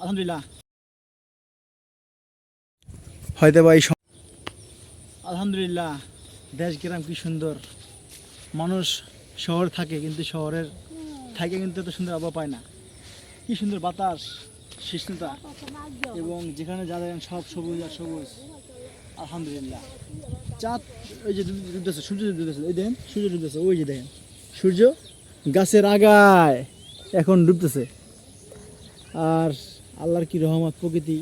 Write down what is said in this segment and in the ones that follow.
আলহামদুলিল্লাহ। হয়তো বা এই সম- আলহামদুলিল্লাহ দেশ গ্রাম কি সুন্দর। মানুষ শহর থাকে কিন্তু শহরের থাকে কিন্তু এত সুন্দর আবহাওয়া পায় না। কি সুন্দর বাতাস শিষ্ণতা এবং যেখানে যা দেখেন সব সবুজ আর সবুজ। আলহামদুলিল্লাহ। চাঁদ ওই যে ডুব- ডুবতেছে সূর্য ডুবতেছে ওই দেখেন সূর্য ডুবতেছে ওই যে দেখেন। সূর্য গাছের আগায় এখন ডুবতেছে। আর আল্লাহর কি রহমত প্রকৃতি,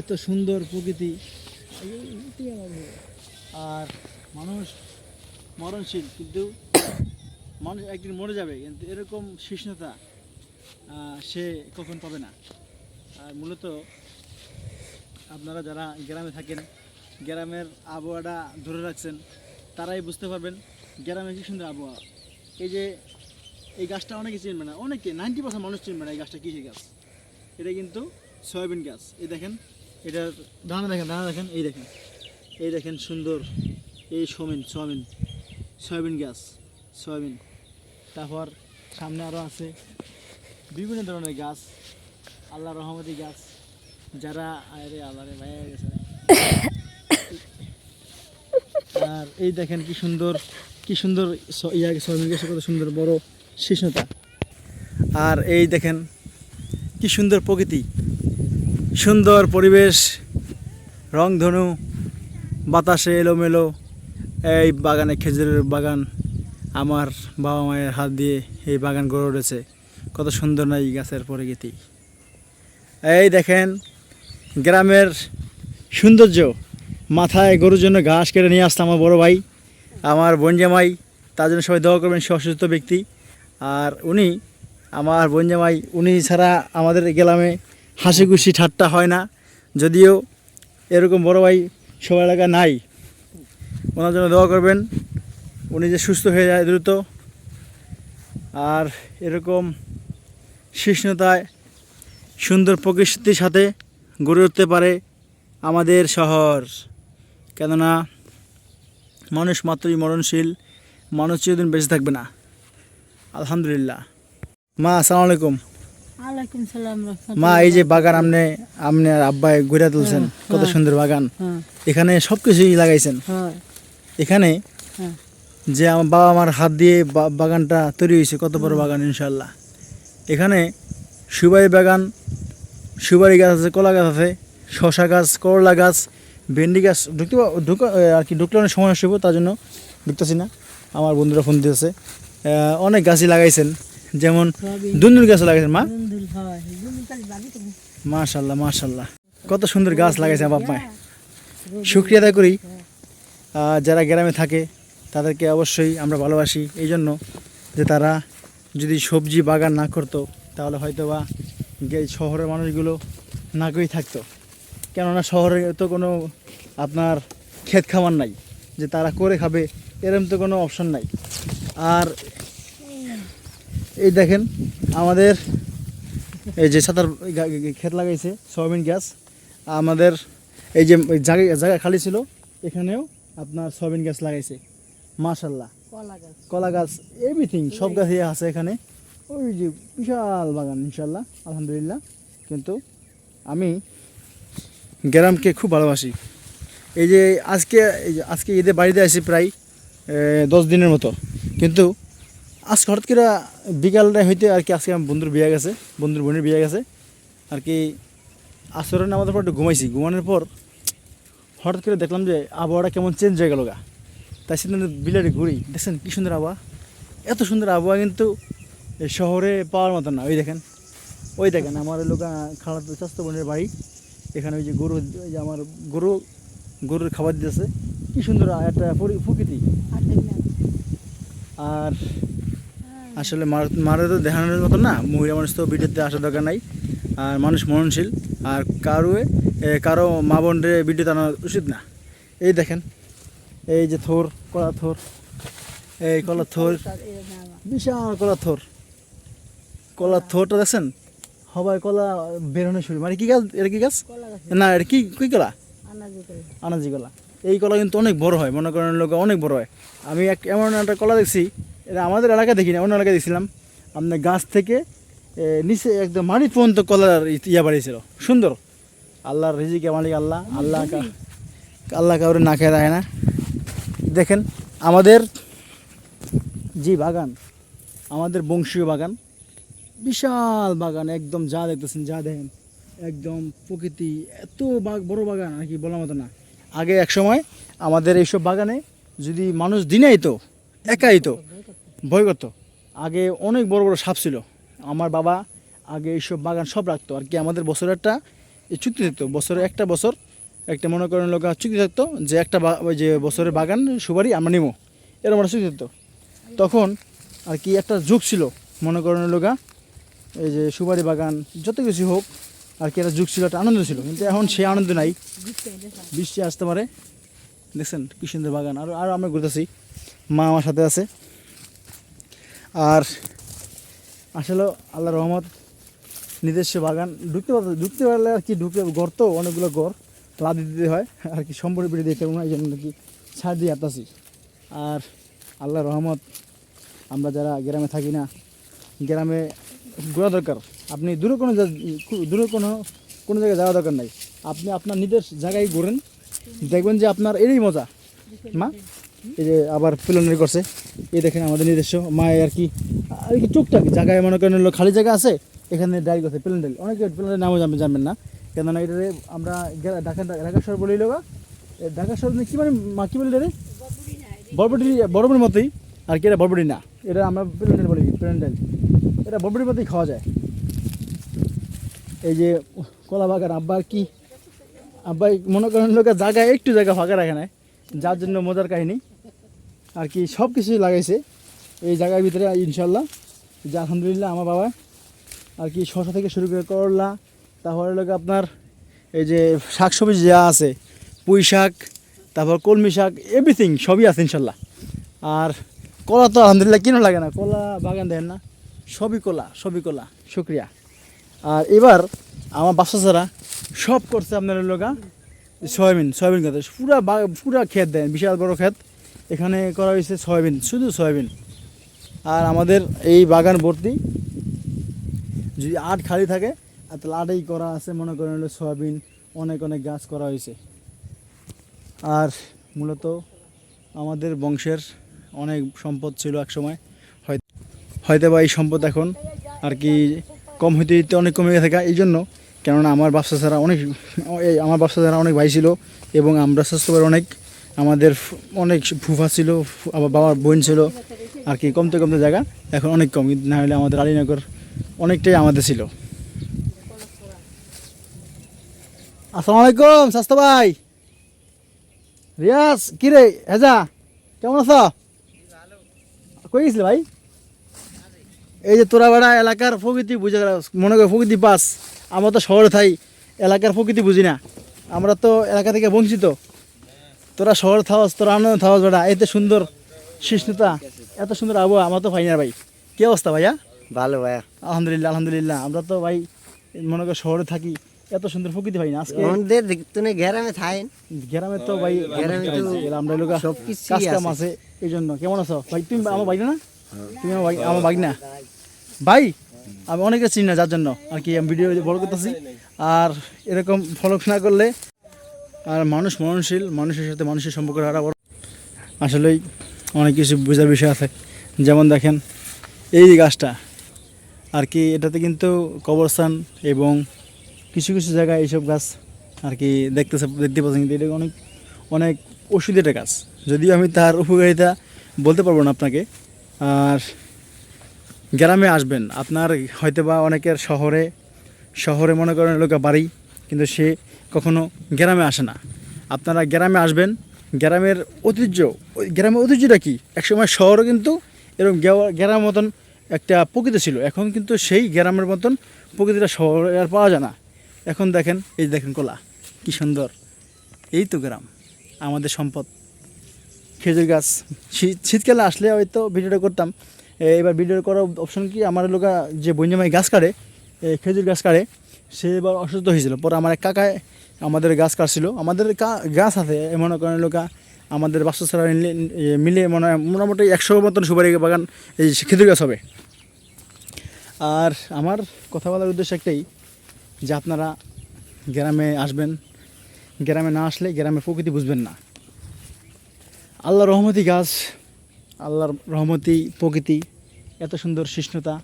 এত সুন্দর প্রকৃতি। আর মানুষ মরণশীল, কিন্তু মানুষ একদিন মরে যাবে, কিন্তু এরকম শিষ্ণতা সে কখন পাবে না। আর মূলত আপনারা যারা গ্রামে থাকেন, গ্রামের আবহাওয়াটা ধরে রাখছেন, তারাই বুঝতে পারবেন গ্রামে কি সুন্দর আবহাওয়া। এই যে এই গাছটা অনেকে চিনবে না, অনেকে নাইনটি পার্সেন্ট মানুষ চিনবে না এই গাছটা কৃষি গাছ। এটা কিন্তু সয়াবিন গাছ। এই দেখেন, এটা দানা দেখেন দানা দেখেন, এই দেখেন। এই দেখেন সুন্দর, এই সমিন সয়াবিন সয়াবিন গাছ, সয়াবিন। তারপর সামনে আরও আছে বিভিন্ন ধরনের গাছ আল্লাহ রহমতি গাছ। যারা, আরে আল্লাহ রে ভাই গেছে। আর এই দেখেন কি সুন্দর কি সুন্দর ইয়া, সয়াবিন গাছের কত সুন্দর বড় শিষ্ণতা আর এই দেখেন কি সুন্দর প্রকৃতি। সুন্দর পরিবেশ, রংধনু, বাতাসে এলোমেলো, এই বাগানে খেজুরের বাগান, আমার বাবা মায়ের হাত দিয়ে এই বাগান গড়ে উঠেছে। কত সুন্দর না এই গাছের প্রকৃতি এই দেখেন, গ্রামের সৌন্দর্য। মাথায় গরুর জন্য ঘাস কেটে নিয়ে আসতাম আমার বড় ভাই, আমার বোন জামাই, তার জন্য সবাই দোয়া করবেন সে অসুস্থ ব্যক্তি। আর উনি আমার বোন জামাই, উনি ছাড়া আমাদের গ্রামে হাসি খুশি ঠাট্টা হয় না। যদিও এরকম বড় ভাই সবার এলাকায় নাই। ওনার জন্য দোয়া করবেন, উনি যে সুস্থ হয়ে যায় দ্রুত। আর এরকম শিষ্ণতায় সুন্দর প্রকৃতির সাথে গড়ে উঠতে পারে আমাদের শহর। কেননা মানুষ মাত্রই মরণশীল, মানুষ চিরদিন বেঁচে থাকবে না। আলহামদুলিল্লাহ। মা আসসালামু আলাইকুম। আলাইকুম সালাম মা এই যে বাগান আপনি আপনি আর আব্বাই ঘুরে তুলছেন কত সুন্দর বাগান। হ্যাঁ। এখানে সব কিছুই লাগাইছেন। হ্যাঁ। এখানে হ্যাঁ। যে আমার বাবা আমার হাত দিয়ে বাগানটা তৈরি হয়েছে কত বড় বাগান ইনশাল্লাহ এখানে সুবাই বাগান সুপারি গাছ আছে কলা গাছ আছে শশা গাছ করলা গাছ ভেন্ডি গাছ ঢুকতে ঢুকা আর কি ঢুকলে অনেক সময় আসব তার জন্য ঢুকতেছি না। আমার বন্ধুরা ফোন দিতেছে। আহ, অনেক গাছই লাগাইছেন। যেমন দুন্দুল গাছ লাগাইছেন মা? হয়। মাশাল্লাহ মাশাল্লাহ। কত সুন্দর গাছ লাগাইছে বাপ মায় শুক্রিয়া আদায় করি। যারা গ্রামে থাকে তাদেরকে অবশ্যই আমরা ভালোবাসি। এই জন্য যে তারা যদি সবজি বাগান না করতো তাহলে হয়তো বা শহরের মানুষগুলো না করেই থাকতো। কেননা শহরে তো কোনো আপনার ক্ষেত খামার নাই। যে তারা করে খাবে এরকম তো কোনো অপশন নাই। আর এই দেখেন আমাদের এই যে সাঁতার ক্ষেত লাগাইছে সয়াবিন গাছ। আমাদের এই যে জায়গা জায়গা খালি ছিল এখানেও আপনার সয়াবিন গাছ লাগাইছে। মাশাল্লাহ। কলা গাছ। কলা গাছ এভরিথিং সব গাছই আছে এখানে। ওই যে বিশাল বাগান ইনশাল্লাহ আলহামদুলিল্লাহ। কিন্তু আমি গ্রামকে খুব ভালোবাসি। এই যে আজকে এই আজকে ঈদে বাড়িতে আসি প্রায় দশ দিনের মতো। কিন্তু আজকে হঠাৎ করে বিকালটা হইতে আর কি আজকে আমার বন্ধুর বিয়ে গেছে বন্ধুর বোনের বিয়ে গেছে। আর কি আসরের নামাজের পর একটু ঘুমাইছি। ঘুমানোর পর হঠাৎ করে দেখলাম যে আবহাওয়াটা কেমন চেঞ্জ হয়ে গেল গা। তাই সেদিন বিলেটে ঘুরি দেখছেন কি সুন্দর আবহাওয়া? এত সুন্দর আবহাওয়া কিন্তু এই শহরে পাওয়ার মতো না। ওই দেখেন ওই দেখেন আমার লোক খালাতো স্বাস্থ্য বোনের বাড়ি। এখানে ওই যে গরু ওই যে আমার গরু গরুর খাবার দিতেছে। কি সুন্দর একটা প্রকৃতি। আর আসলে মারা তো দেখানোর মতো না। মহিলা মানুষ তো ভিডিওতে আসার দরকার নাই। আর মানুষ মরণশীল। আর কারও কারও মা বোনরে ভিডিওতে আনা উচিত না। এই দেখেন এই যে থোর কলা থোর এই কলা থোর বিশাল কলা থোর। কলা থোরটা দেখছেন? সবাই কলা বেরোনো শুরু। মানে কি গাছ? এটা কি গাছ? না এটা কি কি কলা। আনাজি কলা। এই কলা কিন্তু অনেক বড় হয়। মনে করেন লোক অনেক বড় হয়। আমি এক এমন একটা কলা দেখছি এটা আমাদের এলাকায় দেখি না, অন্য এলাকায় দেখছিলাম। আপনার গাছ থেকে নিচে একদম মাটি পর্যন্ত কলার ইয়া বাড়িয়েছিল। সুন্দর। আল্লাহর রিজিকে মালিক আল্লাহ। আল্লাহ আল্লাহ কাউরে না খেয়ে রাখে না। দেখেন, আমাদের যে বাগান, আমাদের বংশীয় বাগান, বিশাল বাগান, একদম যা দেখতেছেন, যা দেখেন, একদম প্রকৃতি, এত বড় বাগান, আর কি বলার মতো না। আগে এক সময় আমাদের এইসব বাগানে যদি মানুষ দিনে আইতো, একা আইতো ভয় করতো। আগে অনেক বড় বড় সাপ ছিল। আমার বাবা আগে এইসব বাগান সব রাখতো। আর কি আমাদের বছরের একটা চুক্তি থাকতো। বছরে একটা বছর একটা মনে করেন লোক চুক্তি থাকতো যে একটা যে বছরের বাগান সুপারি আমরা নিবো। এরকম একটা চুক্তি থাকতো। তখন আর কি একটা যুগ ছিল। মনে করেন লোকা এই যে সুপারি বাগান যত কিছু হোক, আর কি একটা যুগ ছিল, একটা আনন্দ ছিল। কিন্তু এখন সেই আনন্দ নাই। বৃষ্টি আসতে পারে। দেখছেন কি সুন্দর বাগান। আর আর আমরা ঘুরতেছি। মা আমার সাথে আছে। আর আসলে আল্লাহ রহমত, নিজস্ব বাগান, ঢুকতে পারতে ঢুকতে পারলে আর কি ঢুকে গর্ত, অনেকগুলো গড় লাদ দিতে হয়, আর কি সম্পর্ক বেড়ে দিতে হয় এই জন্য কি ছাড় দিয়ে আতাছি আর আল্লাহ রহমত, আমরা যারা গ্রামে থাকি না, গ্রামে ঘোরা দরকার। আপনি দূরে কোনো দূরে কোনো কোনো জায়গায় যাওয়া দরকার নাই। আপনি আপনার নিজের জায়গায় ঘোরেন, দেখবেন যে আপনার এরই মজা। মা? এই যে আবার প্লেনারি করছে। এই দেখেন আমাদের নিজস্ব মায়ের আর কি আর কি টুকটাক জায়গায় মনে করেন খালি জায়গা আছে, এখানে ডাইল করছে প্লেন ডাইল অনেকে প্লেনের নামও জানবেন জানবেন না। কেননা এটা আমরা ঢাকা ঢাকা শহর বলি লোক ঢাকা শহর কি মানে মা কি বলি বরবটি বরবটির মতোই। আর কি এটা বরবটি না। এটা আমরা প্লেন বলি প্লেন এটা বরবটির মতোই খাওয়া যায়। এই যে কলা বাগান আব্বার কি, আব্বাই মনে করেন লোকের জায়গায় একটু জায়গা ফাঁকা রাখে না যার জন্য মজার কাহিনী। আর কি সব কিছুই লাগাইছে। এই জায়গার ভিতরে ইনশাল্লাহ যে আলহামদুলিল্লাহ আমার বাবা আর কি শশা থেকে শুরু করে করলা, তারপরে লোক আপনার এই যে শাক সবজি যা আছে, পুঁই শাক, তারপর কলমি শাক এভরিথিং সবই আছে ইনশাল্লাহ আর কলা তো আলহামদুলিল্লাহ কিনো লাগে না, কলা বাগান দেন না, সবই কলা সবই কলা, শুক্রিয়া। আর এবার আমার বাচ্চা ছাড়া সব করছে আপনার লোকা সয়াবিন সয়াবিন খেতে, পুরা পুরা ক্ষেত দেন বিশাল বড় ক্ষেত। এখানে করা হয়েছে সয়াবিন, শুধু সয়াবিন। আর আমাদের এই বাগান ভর্তি। যদি আট খালি থাকে তাহলে আটেই করা আছে, মনে করেন হলো সয়াবিন, অনেক অনেক গাছ করা হয়েছে। আর মূলত আমাদের বংশের অনেক সম্পদ ছিল একসময়। হয়- হয়তো বা এই সম্পদ এখন আর কি কম হইতে হইতে অনেক কমে গেছে। এই জন্য কেননা আমার ব্যবসা ছাড়া অনেক আমার ব্যবসা ছাড়া অনেক ভাই ছিল এবং আমরা স্বাস্থ্যবার অনেক আমাদের অনেক ফুফা ছিল আবার বাবার বোন ছিল। আর কি, কমতে কমতে জায়গা এখন অনেক কম। না হলে আমাদের আলীনগর অনেকটাই আমাদের ছিল। আসসালামু আলাইকুম, স্বাস্থ্য ভাই। রিয়াজ কিরে হেজা, কেমন আছো? কই গেছিলে ভাই? এই যে তোরা বেড়া এলাকার প্রকৃতি বুঝে মনে করে প্রকৃতি পাস আমরা তো শহরে থাই, এলাকার প্রকৃতি বুঝি না। আমরা তো এলাকা থেকে বঞ্চিত। তোরা শহরে থাকস তোরা আনন্দ থাকস বেড়া এতে সুন্দর শিষ্ণতা এত সুন্দর আবহাওয়া আমরা তো পাই না ভাই। কি অবস্থা ভাইয়া? ভালো ভাইয়া। আলহামদুলিল্লাহ আলহামদুলিল্লাহ আমরা তো ভাই মনে কর শহরে থাকি এত সুন্দর প্রকৃতি ভাই না। আজকে আমাদের তুমি গ্রামে থাকেন গ্রামে তো ভাই গ্রামে তো আমরা লোক সবকিছুই কাজ কাম আছে। আছে এই জন্য কেমন আছো? ভাই তুমি আমার ভাই না? তুমি আমার ভাই আমার ভাই না ভাই আমি অনেকে চিনি না যার জন্য। আর কি আমি ভিডিও বড় করতেছি। আর এরকম ফলো না করলে আর মানুষ মননশীল মানুষের সাথে মানুষের সম্পর্ক আরও বড়। আসলেই অনেক কিছু বোঝার বিষয় আছে। যেমন দেখেন, এই গাছটা, আর কি এটাতে কিন্তু কবরস্থান এবং কিছু কিছু জায়গায় এইসব গাছ আর কি দেখতেছে, দেখতে পাচ্ছেন কিন্তু এটা অনেক অনেক ওষুধ একটা গাছ। যদিও আমি তার উপকারিতা বলতে পারব না আপনাকে। আর গ্রামে আসবেন, আপনার হয়তো বা অনেকের শহরে শহরে মনে করেন লোক বাড়ি, কিন্তু সে কখনো গ্রামে আসে না। আপনারা গ্রামে আসবেন, গ্রামের ঐতিহ্য, ওই গ্রামের ঐতিহ্যটা কি? একসময় শহরও কিন্তু এরকম গ্রামের মতন একটা প্রকৃতি ছিল। এখন কিন্তু সেই গ্রামের মতন প্রকৃতিটা শহরে আর পাওয়া যায় না। এখন দেখেন, এই দেখেন কলা, কি সুন্দর। এই তো গ্রাম, আমাদের সম্পদ। খেজুর গাছ, শীত, শীতকালে আসলে হয়তো ভিডিওটা করতাম। এবার ভিডিও করার অপশন কি? আমার লোক যে বন্যমাই গাছ কাটে খেজুর গাছ কাটে, সে এবার অসুস্থ হয়েছিল। পরে আমার এক কাকায় আমাদের গাছ কাটছিল। আমাদের গাছ আছে, মনে করেন লোকা, আমাদের বাস্তু ছাড়া মিলে মনে হয় মোটামুটি একশো মতন সুপারি বাগান এই খেজুর গাছ হবে। আর আমার কথা বলার উদ্দেশ্য একটাই যে আপনারা গ্রামে আসবেন, গ্রামে না আসলে গ্রামের প্রকৃতি বুঝবেন না। আল্লাহ রহমতি গাছ, আল্লাহর রহমতি প্রকৃতি, এত সুন্দর শিষ্ণতা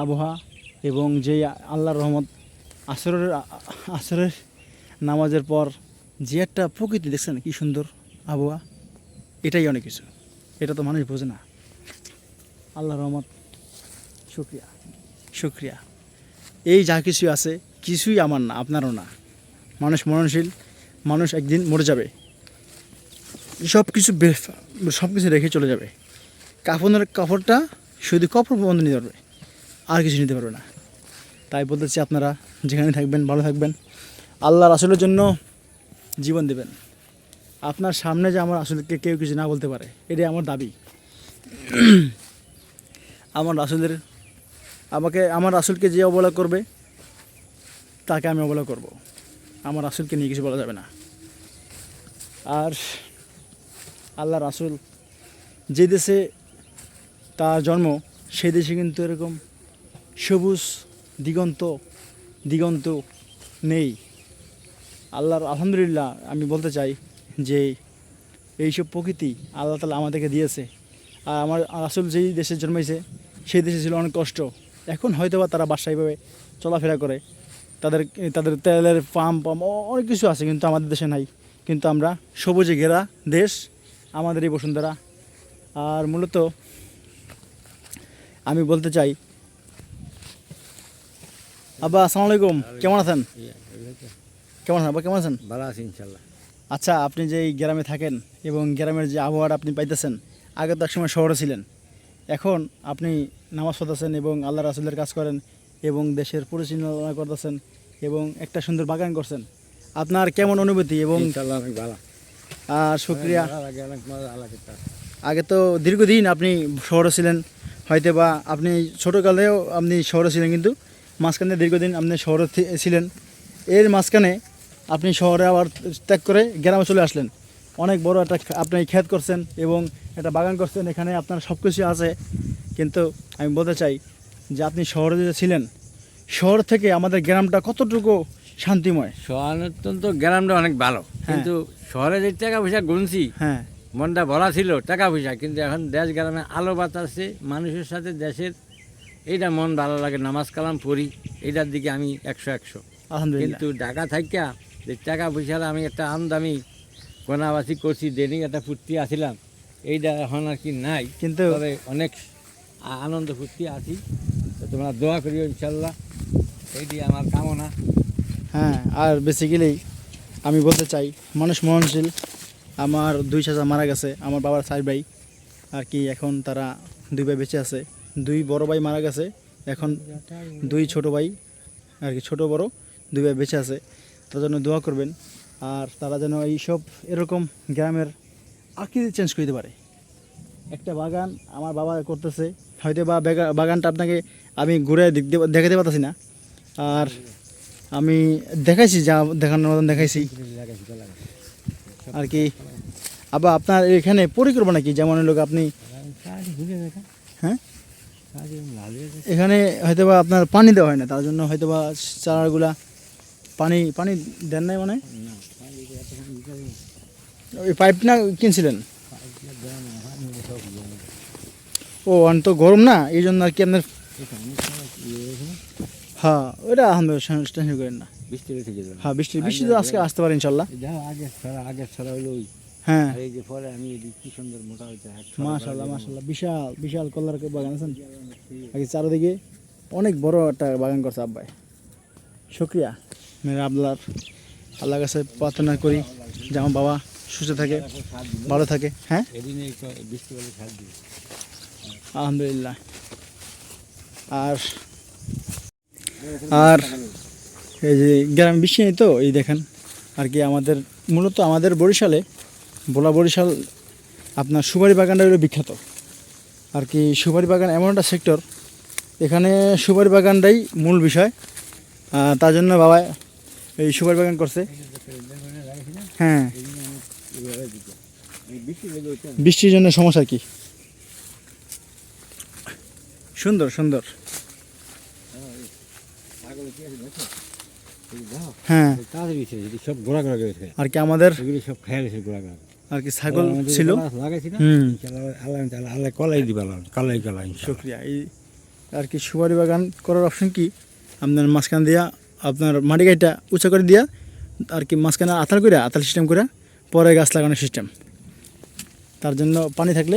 আবহাওয়া এবং যে আল্লাহর রহমত আসরের আসরের নামাজের পর যে একটা প্রকৃতি দেখছেন, কি সুন্দর আবহাওয়া, এটাই অনেক কিছু। এটা তো মানুষ বোঝে না। আল্লাহ রহমত, শুক্রিয়া শুক্রিয়া। এই যা কিছু আছে, কিছুই আমার না, আপনারও না। মানুষ মরণশীল, মানুষ একদিন মরে যাবে। সব কিছু সব কিছু রেখে চলে যাবে। কাফনের কাপড়টা শুধু কাপড় বন্ধ নিতে পারবে। আর কিছু নিতে পারবে না। তাই বলতেছি আপনারা যেখানে থাকবেন, ভালো থাকবেন। আল্লাহ রাসুলের জন্য জীবন দেবেন। আপনার সামনে যে আমার আসলকে কেউ কিছু না বলতে পারে, এটাই আমার দাবি। আমার রাসুলের, আমাকে, আমার রাসুলকে যে অবহেলা করবে, তাকে আমি অবহেলা করব। আমার রাসুলকে নিয়ে কিছু বলা যাবে না। আর আল্লাহ রাসুল যে দেশে তার জন্ম সেই দেশে কিন্তু এরকম সবুজ, দিগন্ত দিগন্ত নেই। আল্লাহর আলহামদুলিল্লাহ আমি বলতে চাই যে এইসব প্রকৃতি আল্লাহ তালা আমাদেরকে দিয়েছে। আর আমার আসল যেই দেশে জন্মেছে সেই দেশে ছিল অনেক কষ্ট। এখন হয়তো বা তারা বাসাইভাবে চলাফেরা করে। তাদের তাদের তেলের পাম্প পাম্প অনেক কিছু আছে কিন্তু আমাদের দেশে নাই। কিন্তু আমরা সবুজে ঘেরা দেশ, আমাদের এই বসুন্ধরা। আর মূলত আমি বলতে চাই, আব্বা, আসসালামু আলাইকুম। কেমন আছেন? কেমন আছেন আব্বা কেমন আছেন? ভালো আছি ইনশাল্লাহ আচ্ছা আপনি যে এই গ্রামে থাকেন এবং গ্রামের যে আবহাওয়াটা আপনি পাইতেছেন আগে তো একসময় শহরে ছিলেন। এখন আপনি নামাজ পড়তেছেন এবং আল্লাহ রাসুলের কাজ করেন এবং দেশের পরিচালনা করতেছেন এবং একটা সুন্দর বাগান করছেন। আপনার কেমন অনুভূতি এবং আহ, শুক্রিয়া। আগে তো দীর্ঘদিন আপনি শহরে ছিলেন হয়তো বা আপনি ছোটোকালেও আপনি শহরে ছিলেন কিন্তু মাঝখানে দীর্ঘদিন আপনি শহরে ছিলেন। এর মাঝখানে আপনি শহরে আবার ত্যাগ করে গ্রামে চলে আসলেন। অনেক বড় একটা আপনি ক্ষেত করছেন এবং একটা বাগান করছেন এখানে আপনার সব কিছু আছে। কিন্তু আমি বলতে চাই যে আপনি শহরে যে ছিলেন শহর থেকে আমাদের গ্রামটা কতটুকু শান্তিময়? শহরের তো গ্রামটা অনেক ভালো। কিন্তু শহরে যে টাকা পয়সা গুনছি হ্যাঁ। মনটা ভরা ছিল টাকা পয়সা কিন্তু এখন দেশ গ্রামে আলো বাতাসে মানুষের সাথে দেশের এইটা মন ভালো লাগে নামাজ কালাম পড়ি এইটার দিকে আমি একশো একশো। কিন্তু ঢাকা থাকিয়া যে টাকা পয়সার আমি একটা আমদামি গোনাবাসি করছি দৈনিক একটা ফুর্তি আসিলাম এইটা এখন আর কি নাই। কিন্তু তবে অনেক আনন্দ ফুর্তি আছি। তো তোমরা দোয়া করিও ইনশাল্লাহ এইটি আমার কামনা। হ্যাঁ আর বেসিক্যালি আমি বলতে চাই মানুষ মরণশীল আমার দুই চাচা মারা গেছে আমার বাবার চার ভাই। আর কি এখন তারা দুই ভাই বেঁচে আছে। দুই বড় ভাই মারা গেছে এখন দুই ছোট ভাই। আর কি ছোট বড় দুই ভাই বেঁচে আছে। তার জন্য দোয়া করবেন। আর তারা যেন এইসব এরকম গ্রামের আকৃতি চেঞ্জ করে দিতে পারে। একটা বাগান আমার বাবা করতেছে, হয়তো বা বাগানটা আপনাকে আমি ঘুরে দেখাতে পারতেছি না। আর আমি দেখাইছি, যা দেখানোর মতন দেখাইছি। আর কি, আবার আপনার এখানে পরিকল্পনা কি? যেমন লোক আপনি হ্যাঁ? এখানে হয়তো বা আপনার পানি দেওয়া হয় না, তার জন্য হয়তো বা চারাগুলা পানি পানি দেন নাই মানে? ওই পাইপ না কিনছিলেন? ও অন তো গরম না এই জন্য আর কি আপনার হ্যাঁ ওটা আলহামদুলিল্লাহ টেনশন করেন না। বৃষ্টি হ্যাঁ বৃষ্টি বৃষ্টি তো আজকে আসতে পারে ইনশাল্লাহ আগে ছড়া আগে ছড়া হলো ওই হ্যাঁ। আর এই যে পরে আমি কি সুন্দর মোটা হয়েছে মাশাল্লাহ মাশাল্লাহ বিশাল বিশাল কলার বাগান আছেন আগে চারদিকে অনেক বড় একটা বাগান করছে আব্বাই। শুক্রিয়া। মেরা আবদুল্লার আল্লাহর কাছে প্রার্থনা করি যে আমার বাবা সুস্থ থাকে, ভালো থাকে। হ্যাঁ? আলহামদুলিল্লাহ। আর আর এই যে গ্রাম বৃষ্টি তো, এই দেখেন। আর কি আমাদের, মূলত আমাদের বরিশালে বোলা বরিশাল আপনার সুপারি বাগানটা হলো বিখ্যাত। আর কি সুপারি বাগান এমন একটা সেক্টর এখানে সুপারি বাগানটাই মূল বিষয়। তার জন্য বাবা এই সুপারি বাগান করছে। হ্যাঁ। বৃষ্টির জন্য সমস্যা কি? সুন্দর সুন্দর। হ্যাঁ। সব গেছে আর কি আমাদের? সব আর কি ছাগল ছিল? কলাই কলাই শুক্রিয়া। এই আর কি সুপারি বাগান করার অপশন কি? আপনার মাঝখান দিয়া আপনার মাটি গাইটা উঁচা করে দিয়া, আর কি মাঝখানে আতাল করে আতাল সিস্টেম করে পরে গাছ লাগানোর সিস্টেম তার জন্য পানি থাকলে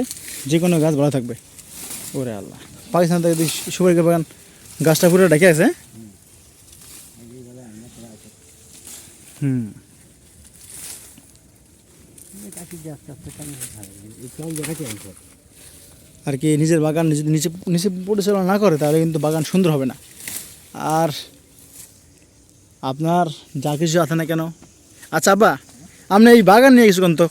যে কোনো গাছ ভালো থাকবে ওরে আল্লাহ পাকিস্তান থেকে সুপারি বাগান গাছটা পুরো ডেকে আছে? হুম। আর কি নিজের বাগান নিচে নিচে পরিচালনা না করে, তাহলে কিন্তু বাগান সুন্দর হবে না আর আপনার যা কিছু আছে না কেন? আচ্ছা আব্বা আপনি এই বাগান নিয়ে কিছু তো?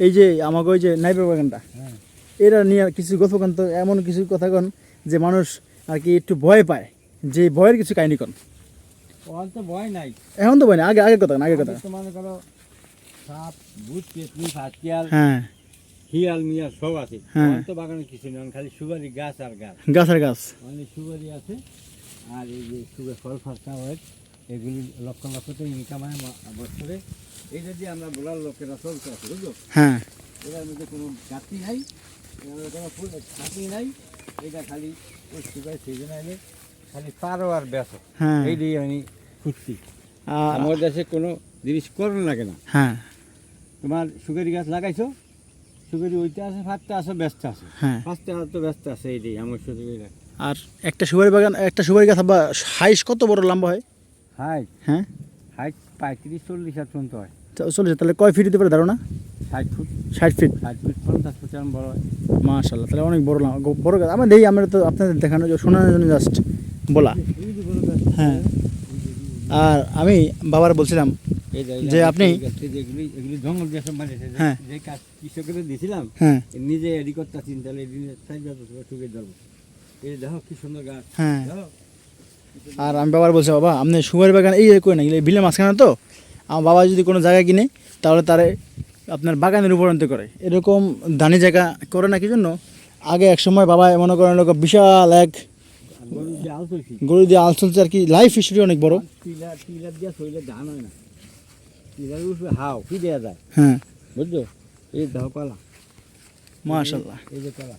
এই যে আমাকে ওই যে নাইবের বাগানটা। হ্যাঁ। এরা নিয়ে কিছু গল্প কন তো এমন কিছু কথা কন যে মানুষ আর কি একটু ভয় পায় যে ভয়ের কিছু কাহিনী কন। তো ভয় নাই। এখন তো ভয় না আগে আগে কথা আগে কথা মনে করো সাপ ভূত পেতনি ফাটিয়াল হ্যাঁ। হিয়াল মিয়াল সব আছে। হ্যাঁ। তো বাগানে কিছু নেই খালি গাছ আর গাছ। গাছ। অনেক সুপারি আছে। আর এই যে সুগার ফল ফাঁকা হয় এগুলি লক্ষ লক্ষ তো ইনকাম হয় বছরে। এইটা দিয়ে আমরা বলার লোকেরা চলতে আছে বুঝলো? হ্যাঁ। এটার মধ্যে কোনো ঘাটতি নাই কোনো ফুল ঘাটতি নাই এটা খালি ওই সুগার সিজন আইলে খালি পারো আর বেসো হ্যাঁ। এই দিয়ে আমি খুঁজছি। আমার দেশে কোনো জিনিস করুন লাগে না। হ্যাঁ। তোমার সুগারি গাছ লাগাইছো? সুগারি ওইটা আছে ফাটতে আছে ব্যস্ত আছে। হ্যাঁ। ফার্স্টে আর তো ব্যস্ত আছে এইটাই আমার সুগারি আর একটা সুপারি বাগান একটা সুপারি গাছ বা হাইস কত বড় লম্বা হয়? হাইট হ্যাঁ। হাইট পঁয়ত্রিশ চল্লিশ আর পর্যন্ত হয়। চল্লিশ তাহলে কয় ফিট দিতে পারে ধারণা? ষাট ফুট। ষাট ফিট ষাট ফুট পঞ্চাশ ফুট এরকম বড় হয়। মাশাল্লাহ তাহলে অনেক বড় লম্বা বড় গাছ। আমরা দেখি আমরা তো আপনাদের দেখানো শোনানোর জন্য জাস্ট বলা। হ্যাঁ। আর আমি বাবার বলছিলাম যে- আপনি- জঙ্গল হ্যাঁ। যে কাজ দিয়েছিলাম হ্যাঁ। নিজে এডি করতে চিন্তা হ্যাঁ। আর আমি বাবার বলছি বাবা আপনি সুপারি বাগান এই করে না বিলের মাঝখানে তো? আমার বাবা যদি কোনো জায়গা কিনে তাহলে তারে আপনার বাগানের উপরন্ত করে। এরকম দানি জায়গা করে না কি জন্য? আগে এক সময় বাবা মনে করেন বিশাল এক গরু দিয়ে আল চলছে আর কি। লাইফ হিস্ট্রি অনেক বড়। হয় হাও কি দেওয়া যায়? হ্যাঁ। বুঝছ? এই দেখো কলা। মাশাল্লাহ এই যে কলা।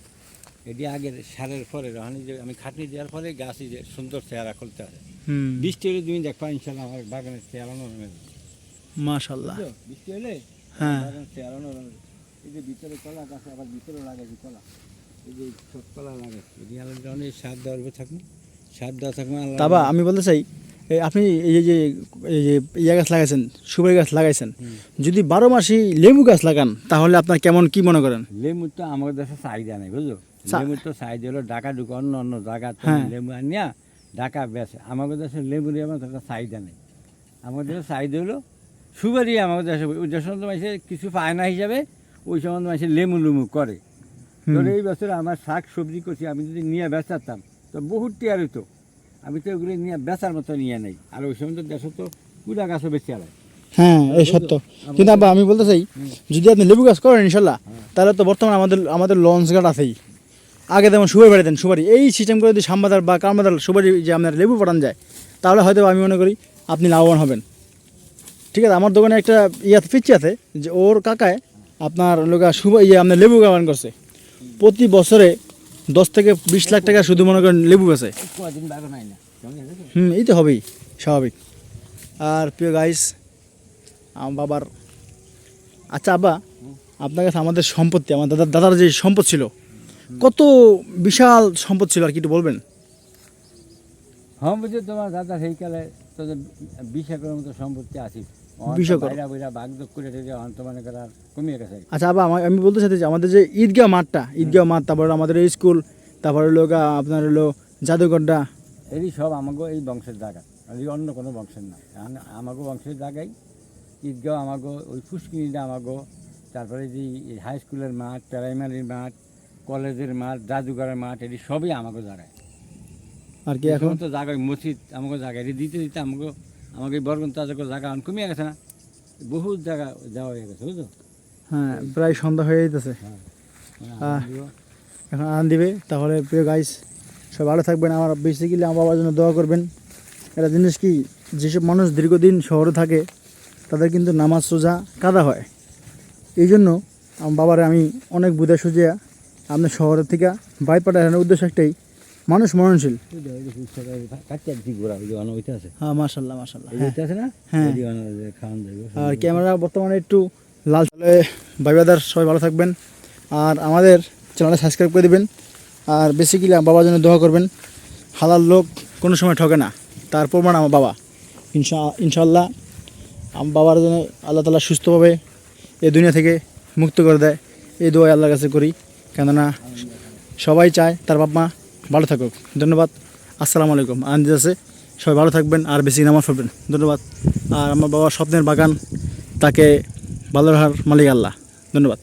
এটি আগের সারের পরে রহানি যে আমি খাটনি দেওয়ার পরে গাছ যে সুন্দর চেহারা খুলতে হবে বৃষ্টি হলে তুমি দেখবা ইনশাল্লাহ আমার বাগানের চেহারা নরম। মাশাল্লাহ বৃষ্টি হলে হ্যাঁ। বাগানের চেহারা নরম এই যে ভিতরে কলা গাছ আবার ভিতরে লাগাইছি কলা। এই যে সব কলা লাগাইছি। এটি আলাদা অনেক সার দেওয়ার থাকুন সার দেওয়া থাকুন তাবা আমি বলতে চাই আপনি এই যে- এই যে ইয়া গাছ লাগাইছেন সুপারি গাছ লাগাইছেন যদি বারো মাসি লেবু গাছ লাগান তাহলে আপনার কেমন কি মনে করেন? লেবুর তো আমাদের দেশে চাহিদা নেই বুঝলো লেবুর তো চাহিদা হলো ঢাকা ঢুকে অন্য অন্য জায়গা হ্যাঁ। লেবু আনিয়া ঢাকা বেছে আমাদের দেশে লেবুর এমন একটা চাহিদা নেই। আমাদের দেশে চাহিদা হলো সুপারি আমাদের দেশে ওই মধ্যে মানুষের কিছু পায় না হিসাবে ওই সময় মানুষের লেমু লুমু করে। ধরে এই বছর আমার শাক সবজি করছি আমি যদি নিয়ে বেচাতাম তো বহুত টিয়ার হইতো। আমি তো এগুলি নিয়ে বেচার মতো নিয়ে নেই। আর ওই সময় তো দেশে তো কুড়া গাছও বেশি আলাই। হ্যাঁ এই সত্য। কিন্তু আব্বা আমি বলতে চাই যদি আপনি লেবু গাছ করেন ইনশাল্লাহ তাহলে তো বর্তমানে আমাদের আমাদের লঞ্চ গার্ড আছেই। আগে যেমন সুপারি বাড়ি দেন, সুপারি। এই সিস্টেম করে যদি সাম্বাদার বা কারমাদার সুপারি যে আপনার লেবু পাঠান যায়, তাহলে হয়তো আমি মনে করি আপনি লাভবান হবেন। ঠিক আছে, আমার দোকানে একটা ইয়া পিচ্ছি আছে যে ওর কাকায় আপনার লোকা সুপারি ইয়ে আপনার লেবু বাগান করছে। প্রতি বছরে দশ থেকে বিশ লাখ টাকা শুধু মনে করেন লেবু আছে? হুম, এই তো হবেই, স্বাভাবিক। আর প্রিয় গাইস আমার বাবার আচ্ছা আব্বা, আপনার কাছে আমাদের সম্পত্তি, আমার দাদার দাদার যে সম্পদ ছিল কত বিশাল সম্পদ ছিল আর কি একটু বলবেন? হ্যাঁ বুঝি তোমার দাদা তোদের বিশ একরের মতো সম্পত্তি আছে। আচ্ছা আমি বলতে চাইছি আমাদের যে ঈদগাহ মাঠটা ঈদগাহ মাঠ তারপর আমাদের স্কুল তারপর হলো আপনার হলো জাদুঘরটা। এরই সব আমাগো এই বংশের জায়গা আর অন্য কোনো বংশের না। আমাগো বংশের জায়গায় ঈদগাঁও আমাগো ওই ফুসকিনিটা আমাগো তারপরে যে হাই স্কুলের মাঠ প্রাইমারির মাঠ কলেজের মাঠ জাদুঘরের মাঠ এটি সবই আমাগো জায়গায় আর কি এখন? তো জায়গায় মসজিদ আমাকে জায়গায় এটি দিতে দিতে আমাকে আমাকে এই বরগন্তা জায়গা এখন কমিয়ে গেছে না? বহুত জায়গা যাওয়া হয়ে গেছে বুঝছ? হ্যাঁ প্রায় সন্ধ্যা হয়ে যেতেছে হ্যাঁ এখন আন দিবে। তাহলে প্রিয় গাইস সব ভালো থাকবেন। আমার বেসিক্যালি আমার বাবার জন্য দোয়া করবেন। একটা জিনিস কি যেসব মানুষ দীর্ঘদিন শহরে থাকে তাদের কিন্তু নামাজ সোজা কাদা হয়। এই জন্য আমার বাবারে আমি অনেক বুঝে সুজিয়া আপনার শহরের থেকে বাইর পাঠানোর উদ্দেশ্য একটাই, মানুষ মরণশীল। হ্যাঁ হ্যাঁ। হ্যাঁ। আর ক্যামেরা বর্তমানে একটু লাল। চলে ভাইবাদার সবাই ভালো থাকবেন। আর আমাদের চ্যানেলটা সাবস্ক্রাইব করে দেবেন। আর বেসিক্যালি বাবার জন্য দোয়া করবেন। হালাল লোক কোনো সময় ঠকে না। তার প্রমাণ আমার বাবা। ইনশা ইনশাল্লাহ আমার বাবার জন্য আল্লাহ তালা সুস্থভাবে এই দুনিয়া থেকে মুক্ত করে দেয়। এই দোয়া আল্লাহর কাছে করি। কেননা সবাই চায় তার বাপ মা ভালো থাকুক। ধন্যবাদ। আসসালামু আলাইকুম। আনন্দ আছে। সবাই ভালো থাকবেন আর বেশি নামাজ পড়বেন। ধন্যবাদ। আর আমার বাবার স্বপ্নের বাগান, তাকে ভালো রাখার মালিক আল্লাহ। ধন্যবাদ।